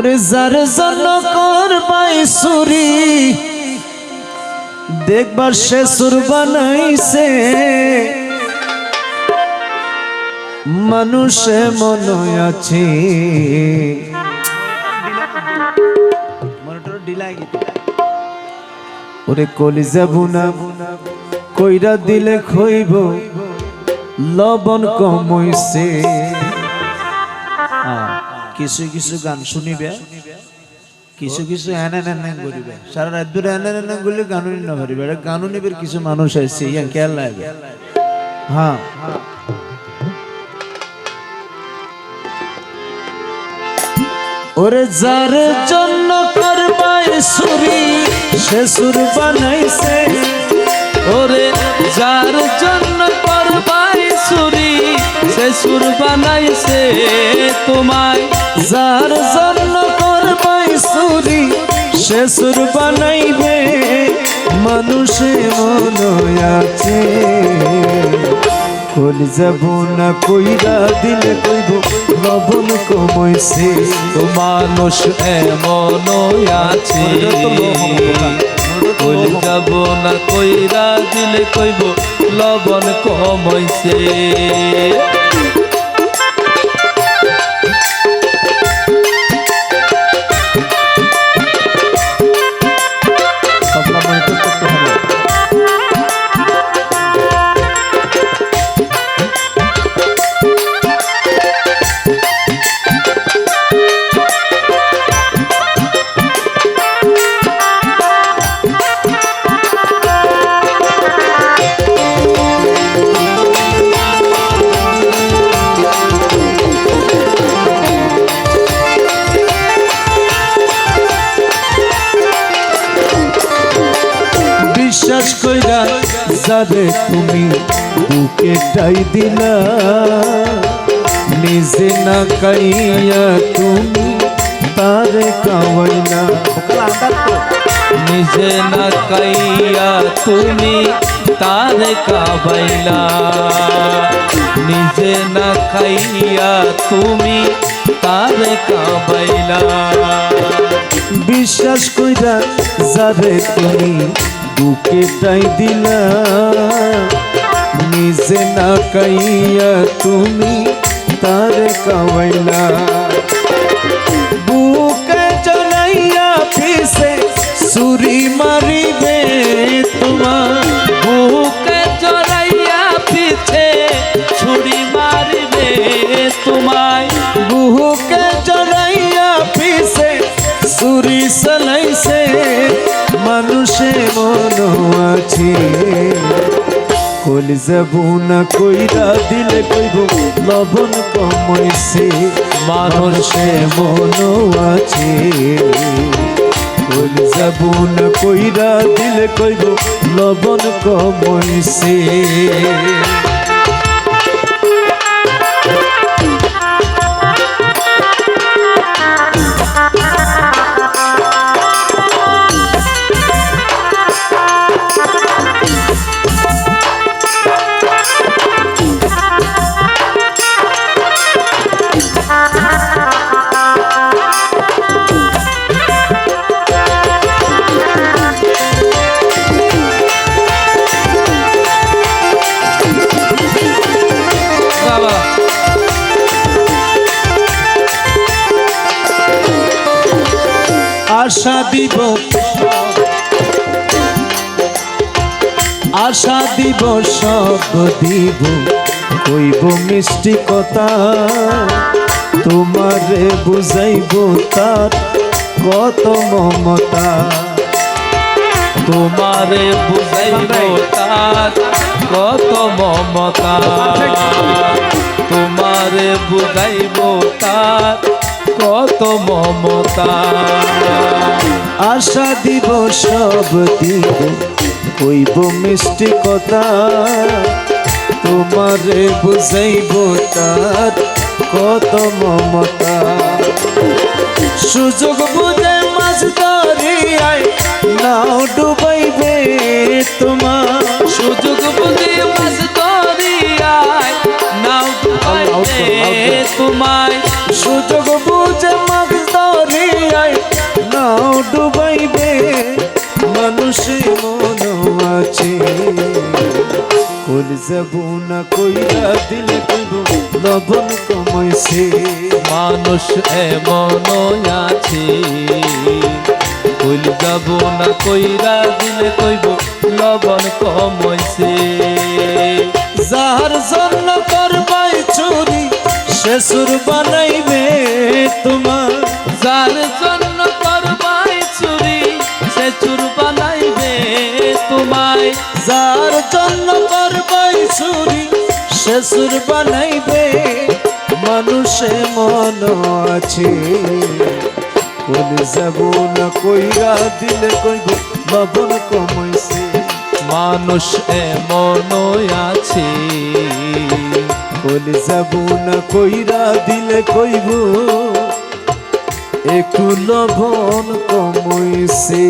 ওরে যার জন্য করবাই সুরি দেখবার সে সুর বানাইছে। মানুষে মনে আছে। ওরে কলি যাব না কইরা দিলে খইব লবণ কমইছে। কিছু কিছু গান শুনিবে, কিছু কিছু এনে এনে করিবে। সারা রাত ধরে এনে এনে করলে গানও না পারিবে গানও নিবে কিছু মানুষ আছে ইয়া খেয়াল লাগবে হ্যাঁ। ওরে যার জন্য করবাই সুরি সে সুর বানাইছে। ওরে যার জন্য করবাই সুরি সে সুর বানাইছে তোমায়। যার জন্য করবাই সুরি, সে সুর বানাইবে, মানুষে মনে আছে। কলি যাব না কইরা দিলে কইব, লবণ কমইছে তো মানুষ এমন আছে। কইল যাব না কইরা দিলে কইব, লবণ কমইছে কইরা যাবে তুমি বুকে টাই দিলা। নিজে না কাইয়া তুমি তারে কাওয়াইলা নিজে না কাইয়া তুমি তারে কাবাইলা নিজে না খাইয়া তুমি তারে কাবাইলা বিশ্বাস কইরা যাবে তুমি বুকে তাই দিলা। নিজে না কাইয়া তুমি তার কাওয়াইলা না কইরা দিলে কইব, লবণ কমাইছে মানুষে মন আছে। না কইরা দিলে কইব, লবণ কমাইছে আশা দিব। আশা দিব সব দিব। কইব মিষ্টি কথা, তোমারে বুঝাইব তার কত মমতা। তোমারে বুঝাইব তার কত মমতা। তোমারে বুঝাইব তার কত মমতা। আশা দিব সব দিব কইব মিষ্টি কথা। তোমারে বুঝাইব তার কত মমতা। সুযোগ বুঝে মাছ ধরিয়ায় নাও ডুবাইবে সুযোগ বুঝে মাছ ধরিয়াই নাও ডুবাইবে মানুষ মন আছে। কল যাব না কইরা দিলে কইব লবণ কমাইছে মানুষ এমন আছে। কইল যাব না কইরা দিলে কইব লবণ কমাইছে যাহার জন্য করবাই সে সুর বানাইবে তোমার। যার জন্য করবাই চুরি সে চুর বানাইবে তোমায়। যার জন্য করবাই চুরি সে সুর বানাইবে মানুষে মন আছে। কল যাব না কইরা দিলে কইব লবণ কমাইছে। মানুষ এমন আছে। কল যাব না কইরা দিলে কইব? একটু লবণ কমাইছে।